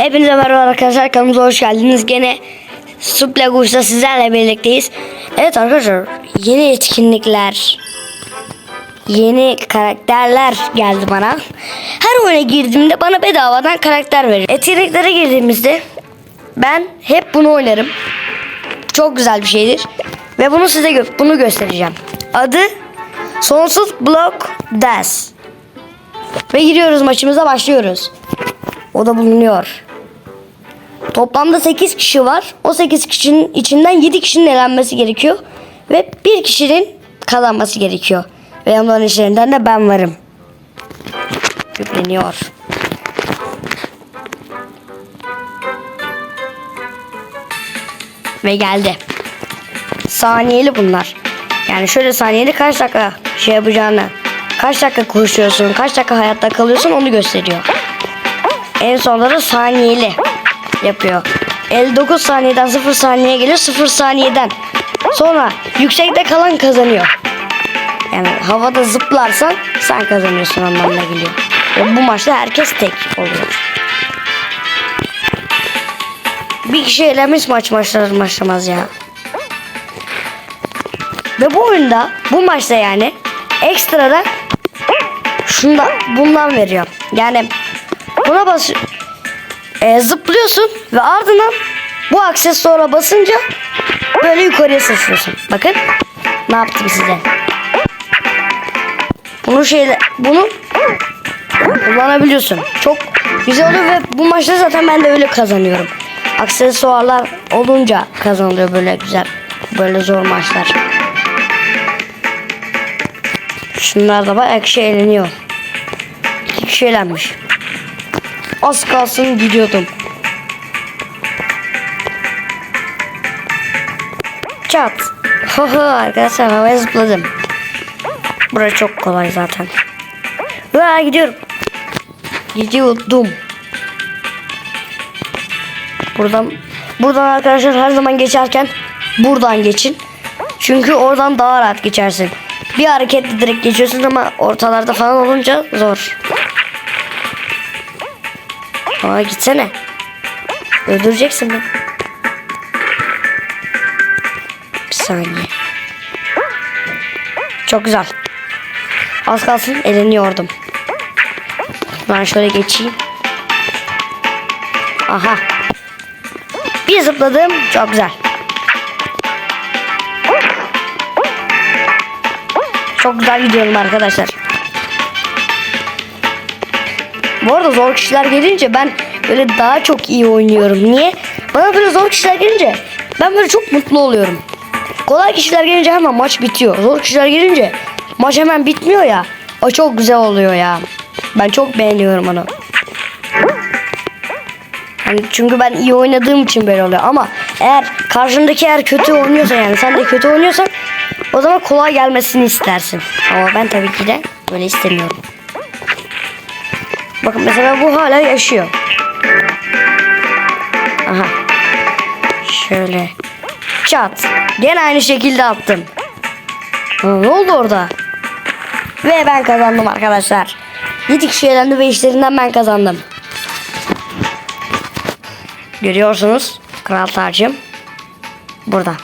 Hepinize merhaba arkadaşlar kanalımıza hoş geldiniz. Gene Suplagus'ta sizlerle birlikteyiz. Evet arkadaşlar yeni etkinlikler, yeni karakterler geldi bana. Her oyuna girdiğimde bana bedavadan karakter verir. Etkinliklere girdiğimizde ben hep bunu oynarım. Çok güzel bir şeydir. Ve bunu size gö- bunu göstereceğim. Adı Sonsuz Block Dash. Ve giriyoruz maçımıza başlıyoruz. O da bulunuyor. Toplamda 8 kişi var. O 8 kişinin içinden 7 kişinin elenmesi gerekiyor. Ve bir kişinin kazanması gerekiyor. Ve onların içlerinden de ben varım. Yükleniyor. Ve geldi. Saniyeli bunlar. Yani şöyle saniyeli kaç dakika şey yapacağını, kaç dakika koşuyorsun, kaç dakika hayatta kalıyorsun onu gösteriyor. En sonları saniyeli yapıyor. 59 saniyeden 0 saniyeye geliyor 0 saniyeden. Sonra yüksekte kalan kazanıyor. Yani havada zıplarsan sen kazanıyorsun anlamına geliyor. Ve bu maçta herkes tek oluyor. Bir kişi elenmiş maç başlar başlamaz ya. Ve bu oyunda bu maçta yani ekstradan şundan bundan veriyor. Yani buna bas e, zıplıyorsun ve ardından bu aksesuara basınca böyle yukarıya sıçrıyorsun. Bakın ne yaptım size. Bunu şeyle bunu kullanabiliyorsun. Çok güzel oluyor ve bu maçta zaten ben de öyle kazanıyorum. Aksesuarlar olunca kazanılıyor böyle güzel. Böyle zor maçlar. Şunlar da bayağı kişi eğleniyor. İki kişi eğlenmiş. Az kalsın gidiyordum. Çat. Haha arkadaşlar havaya zıpladım. Burası çok kolay zaten. Vaa gidiyorum. Gidiyordum. Buradan buradan arkadaşlar her zaman geçerken buradan geçin. Çünkü oradan daha rahat geçersin. Bir hareketle direkt geçiyorsun ama ortalarda falan olunca zor. Aa gitsene. Öldüreceksin beni. Bir saniye. Çok güzel. Az kalsın eleniyordum. Ben şöyle geçeyim. Aha. Bir zıpladım. Çok güzel. Çok güzel gidiyorum arkadaşlar. Bu arada zor kişiler gelince ben böyle daha çok iyi oynuyorum. Niye? Bana böyle zor kişiler gelince ben böyle çok mutlu oluyorum. Kolay kişiler gelince hemen maç bitiyor. Zor kişiler gelince maç hemen bitmiyor ya. O çok güzel oluyor ya. Ben çok beğeniyorum onu. Hani çünkü ben iyi oynadığım için böyle oluyor. Ama eğer karşındaki eğer kötü oynuyorsa yani sen de kötü oynuyorsan o zaman kolay gelmesini istersin. Ama ben tabii ki de böyle istemiyorum. Bakın mesela bu hala yaşıyor. Aha. Şöyle. Çat. Gene aynı şekilde attım. Ne oldu orada? Ve ben kazandım arkadaşlar. 7 kişi elendi ve işlerinden ben kazandım. Görüyorsunuz. Kral tacım. Burada.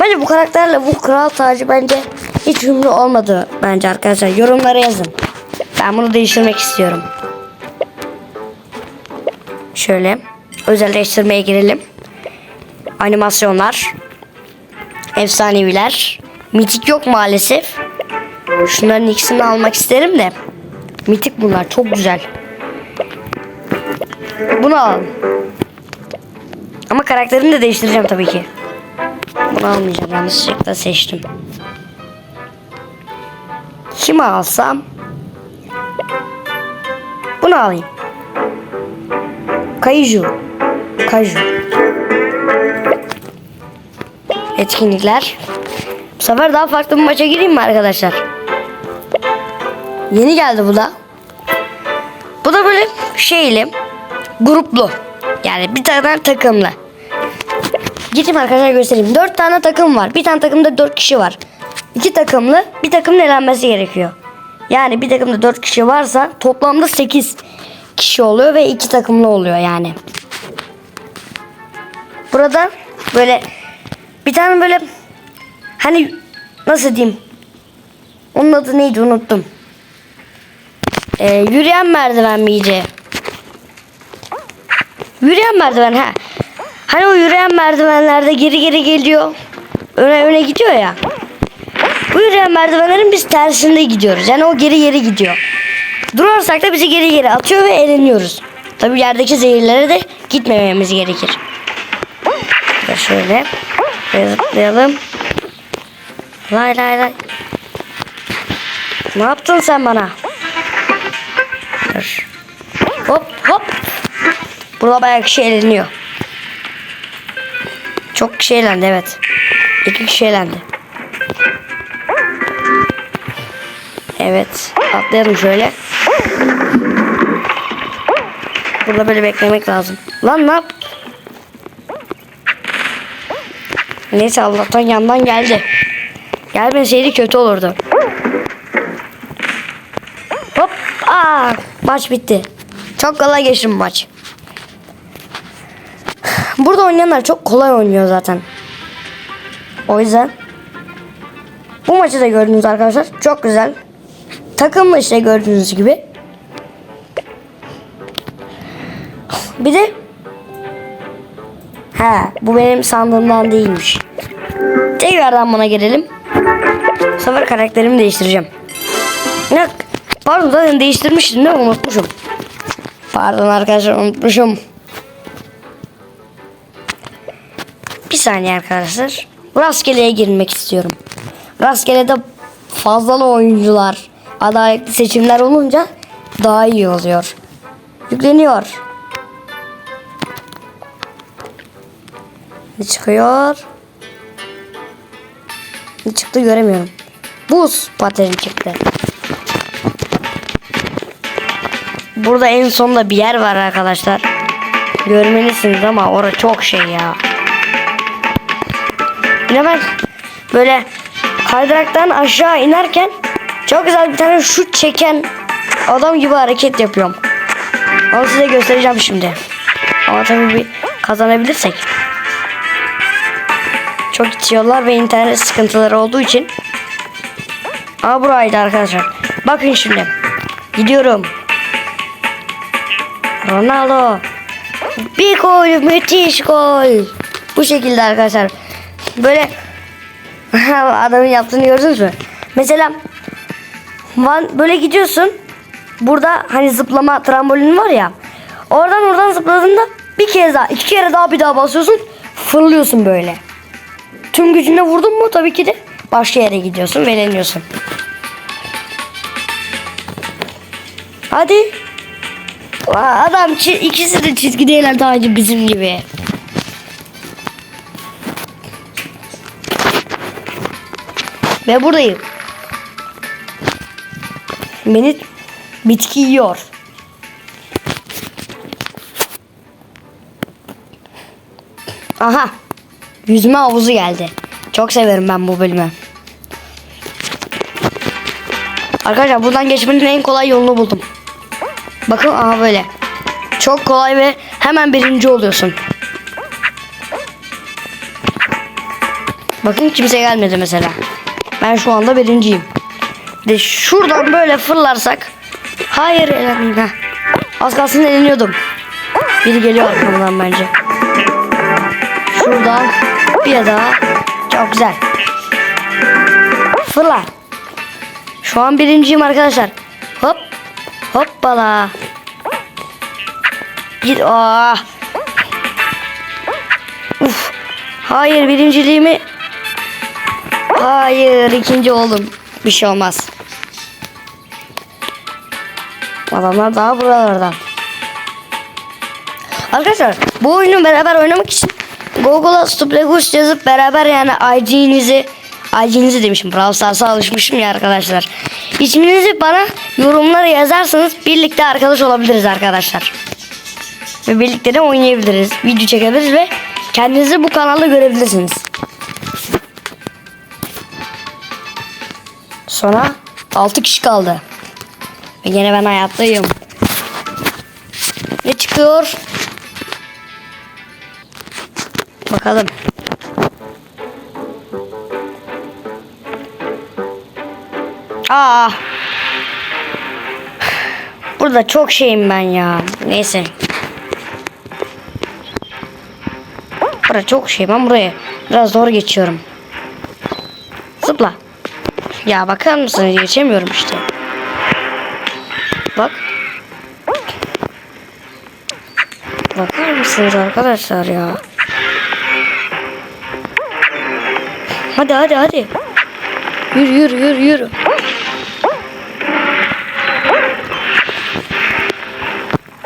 Bence bu karakterle bu kral tacı bence hiç uyumlu olmadı bence arkadaşlar. Yorumlara yazın. Ben bunu değiştirmek istiyorum. Şöyle özelleştirmeye girelim. Animasyonlar. Efsaneviler. Mitik yok maalesef. Şunların ikisini almak isterim de. Mitik bunlar çok güzel. Bunu alalım. Ama karakterini de değiştireceğim tabii ki. Bunu almayacağım. Yanlışlıkla seçtim. Kimi alsam? Bunu alayım. Kayju. Kayju. Etkinlikler. Bu sefer daha farklı bir maça gireyim mi arkadaşlar? Yeni geldi bu da. Bu da böyle şeyli. Gruplu. Yani bir tane takımlı. Gideyim arkadaşlar göstereyim. Dört tane takım var. Bir tane takımda dört kişi var. İki takımlı bir takımın elenmesi gerekiyor. Yani bir takımda dört kişi varsa toplamda sekiz. kişi oluyor ve iki takımlı oluyor yani. Burada böyle bir tane böyle hani nasıl diyeyim? Onun adı neydi unuttum. Ee, yürüyen merdiven miydi? Yürüyen merdiven ha. Hani o yürüyen merdivenlerde geri geri geliyor. Öne öne gidiyor ya. Bu yürüyen merdivenlerin biz tersinde gidiyoruz. Yani o geri geri gidiyor. Durarsak da bizi geri geri atıyor ve eğleniyoruz. Tabi yerdeki zehirlere de gitmememiz gerekir. Ve şöyle zıplayalım. Lay lay lay. Ne yaptın sen bana? Dur. Hop hop. Burada bayağı kişi eğleniyor. Çok kişi eğlendi evet. İki kişi eğlendi. Evet. Atlayalım şöyle. Burada böyle beklemek lazım. Lan ne yap? Neyse Allah'tan yandan geldi. Gelmeseydi kötü olurdu. Hop. Aa, maç bitti. Çok kolay geçti bu maç. Burada oynayanlar çok kolay oynuyor zaten. O yüzden bu maçı da gördünüz arkadaşlar. Çok güzel. Takımlı işte gördüğünüz gibi. Bir de Ha, bu benim sandığımdan değilmiş. Tekrardan buna gelelim. Bu sefer karakterimi değiştireceğim. Ne? Pardon zaten değiştirmiştim de unutmuşum. Pardon arkadaşlar unutmuşum. Bir saniye arkadaşlar. Rastgeleye girmek istiyorum. Rastgelede fazlalı oyuncular, adaletli seçimler olunca daha iyi oluyor. Yükleniyor. Ne çıkıyor? Ne çıktı göremiyorum. Buz pateni çıktı. Burada en sonda bir yer var arkadaşlar. Görmelisiniz ama orası çok şey ya. Yine ben böyle kaydıraktan aşağı inerken çok güzel bir tane şut çeken adam gibi hareket yapıyorum. Onu size göstereceğim şimdi. Ama tabii bir kazanabilirsek. Çok itiyorlar ve internet sıkıntıları olduğu için. Aa buraydı arkadaşlar. Bakın şimdi. Gidiyorum. Ronaldo. Bir gol. Müthiş gol. Bu şekilde arkadaşlar. Böyle adamın yaptığını gördünüz mü? Mesela Van böyle gidiyorsun. Burada hani zıplama trambolin var ya. Oradan oradan zıpladığında bir kez daha iki kere daha bir daha basıyorsun. Fırlıyorsun böyle. Tüm gücünle vurdun mu tabii ki de başka yere gidiyorsun ve eğleniyorsun. Hadi. Adam ikisi de çizgideler daha önce bizim gibi. Ve buradayım. Beni bitki yiyor. Aha. Yüzme havuzu geldi. Çok severim ben bu bölümü. Arkadaşlar buradan geçmenin en kolay yolunu buldum. Bakın aha böyle. Çok kolay ve hemen birinci oluyorsun. Bakın kimse gelmedi mesela. Ben şu anda birinciyim. De şuradan böyle fırlarsak. Hayır elendim. Az kalsın eleniyordum. Biri geliyor arkamdan bence. Şuradan bir daha. Çok güzel. Fırla. Şu an birinciyim arkadaşlar. Hop. Hoppala. Git. Aa. Uf. Hayır birinciliğimi. Hayır ikinci oldum. Bir şey olmaz. Adamlar daha buralardan. Arkadaşlar bu oyunu beraber oynamak için Google'a Stuplegus yazıp beraber yani ID'nizi ID'nizi demişim Brawl Stars'a alışmışım ya arkadaşlar. İsminizi bana yorumlara yazarsanız birlikte arkadaş olabiliriz arkadaşlar. Ve birlikte de oynayabiliriz. Video çekebiliriz ve kendinizi bu kanalda görebilirsiniz. Sonra 6 kişi kaldı. Ve yine ben hayattayım. çıkıyor. Bakalım. Aa. Burada çok şeyim ben ya. Neyse. Burada çok şey. Ben buraya biraz zor geçiyorum. Zıpla. Ya bakar mısınız? Geçemiyorum işte. Bak. Bakar mısınız arkadaşlar ya? Hadi hadi hadi. Yürü yürü yürü yürü.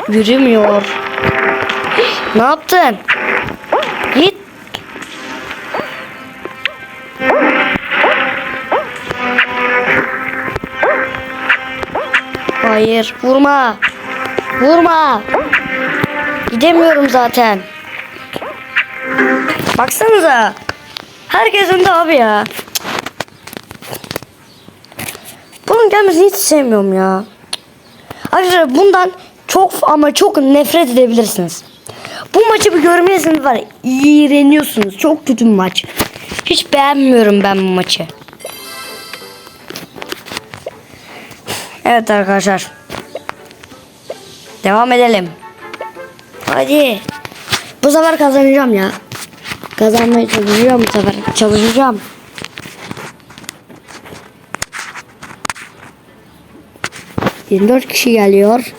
Yürümüyor. Ne yaptın? Hayır, vurma. Vurma. Gidemiyorum zaten. Baksanıza. Herkes önde abi ya. Bunun gelmesini hiç sevmiyorum ya. Arkadaşlar bundan çok ama çok nefret edebilirsiniz. Bu maçı bir görmeyesiniz var. İğreniyorsunuz. Çok kötü bir maç. Hiç beğenmiyorum ben bu maçı. Evet arkadaşlar. Devam edelim. Hadi. Bu sefer kazanacağım ya. Kazanmaya çalışacağım bu sefer. Çalışacağım. ...24 kişi geliyor.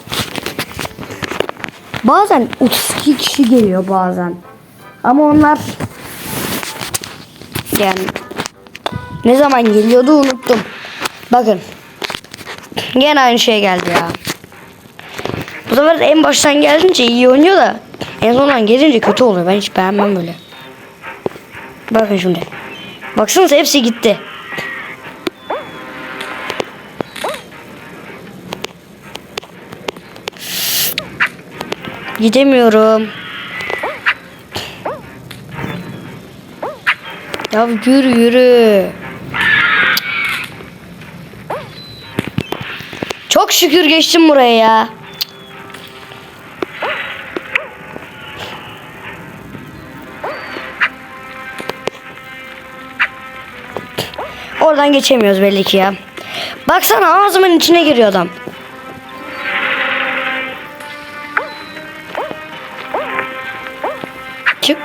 Bazen 32 kişi geliyor bazen. Ama onlar... Yani... Ne zaman geliyordu unuttum. Bakın. Gene aynı şey geldi ya. Bu sefer en baştan gelince iyi oynuyor da en sondan gelince kötü oluyor. Ben hiç beğenmem böyle. Bakın şimdi. Baksanıza hepsi gitti. Gidemiyorum. Ya yürü yürü. Çok şükür geçtim buraya ya. Oradan geçemiyoruz belli ki ya. Baksana ağzımın içine giriyor adam. Çık.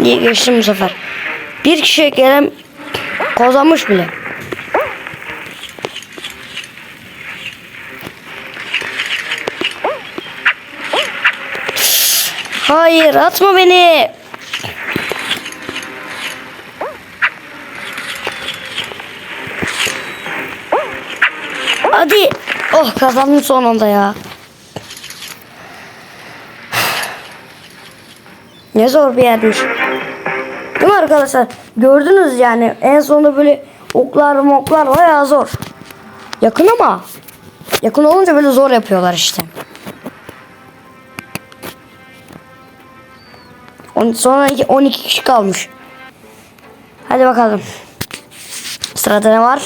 Niye geçtim bu sefer? Bir kişi gelen kazanmış bile. Hayır atma beni. Hadi. Oh kazandım son ya. Ne zor bir yermiş. Değil mi arkadaşlar? Gördünüz yani en sonunda böyle oklar moklar bayağı zor. Yakın ama. Yakın olunca böyle zor yapıyorlar işte. On, sonra iki- 12 kişi kalmış. Hadi bakalım. Sırada ne var?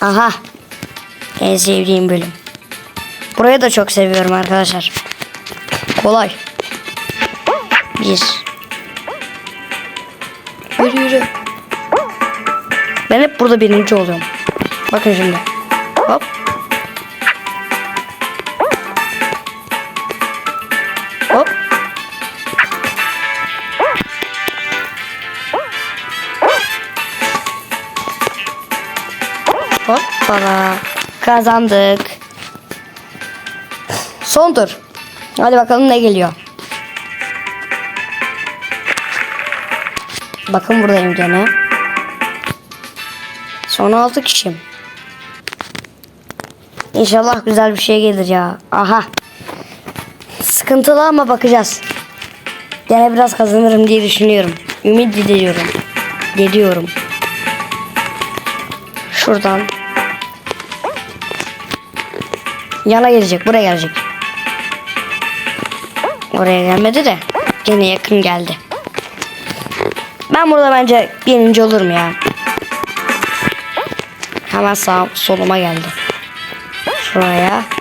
Aha. En sevdiğim bölüm. Burayı da çok seviyorum arkadaşlar. Kolay. Bir. Yürü yürü. Ben hep burada birinci oluyorum. Bakın şimdi. Hop. Hop. Hoppala. Kazandık. Son tur. Hadi bakalım ne geliyor. Bakın buradayım gene. Son 6 kişiyim. İnşallah güzel bir şey gelir ya. Aha. Sıkıntılı ama bakacağız. Gene biraz kazanırım diye düşünüyorum. Ümit ediyorum. Ediyorum. Şuradan. Yana gelecek. Buraya gelecek. Oraya gelmedi de. Gene yakın geldi. Ben burada bence birinci olurum ya. Hemen sağ soluma geldi. Şuraya.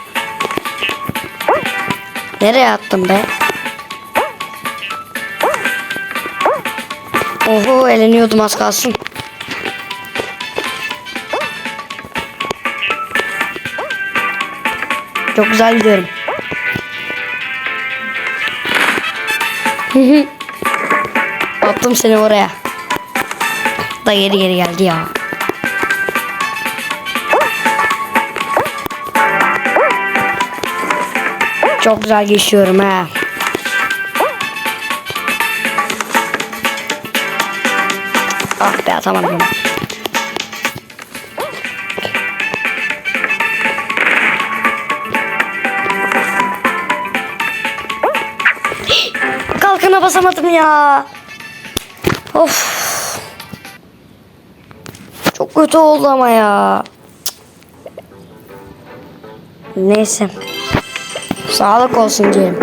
Nereye attım be? Oho eleniyordum az kalsın. Çok güzel gidiyorum. Attım seni oraya. Da geri geri geldi ya. Çok güzel geçiyorum ha. Ah be atamadım. Kalkana basamadım ya. Of. Çok kötü oldu ama ya. Neyse. Sağlık olsun diyelim.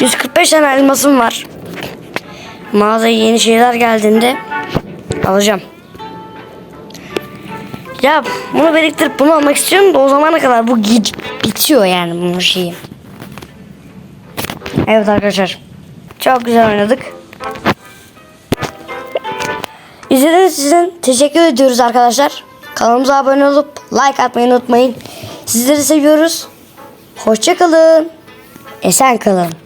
145 tane elmasım var. Mağazaya yeni şeyler geldiğinde alacağım. Ya bunu biriktirip bunu almak istiyorum da o zamana kadar bu bitiyor yani bunun şeyi. Evet arkadaşlar. Çok güzel oynadık. İzlediğiniz için teşekkür ediyoruz arkadaşlar. Kanalımıza abone olup like atmayı unutmayın. Sizleri seviyoruz. Hoşçakalın. Esen kalın.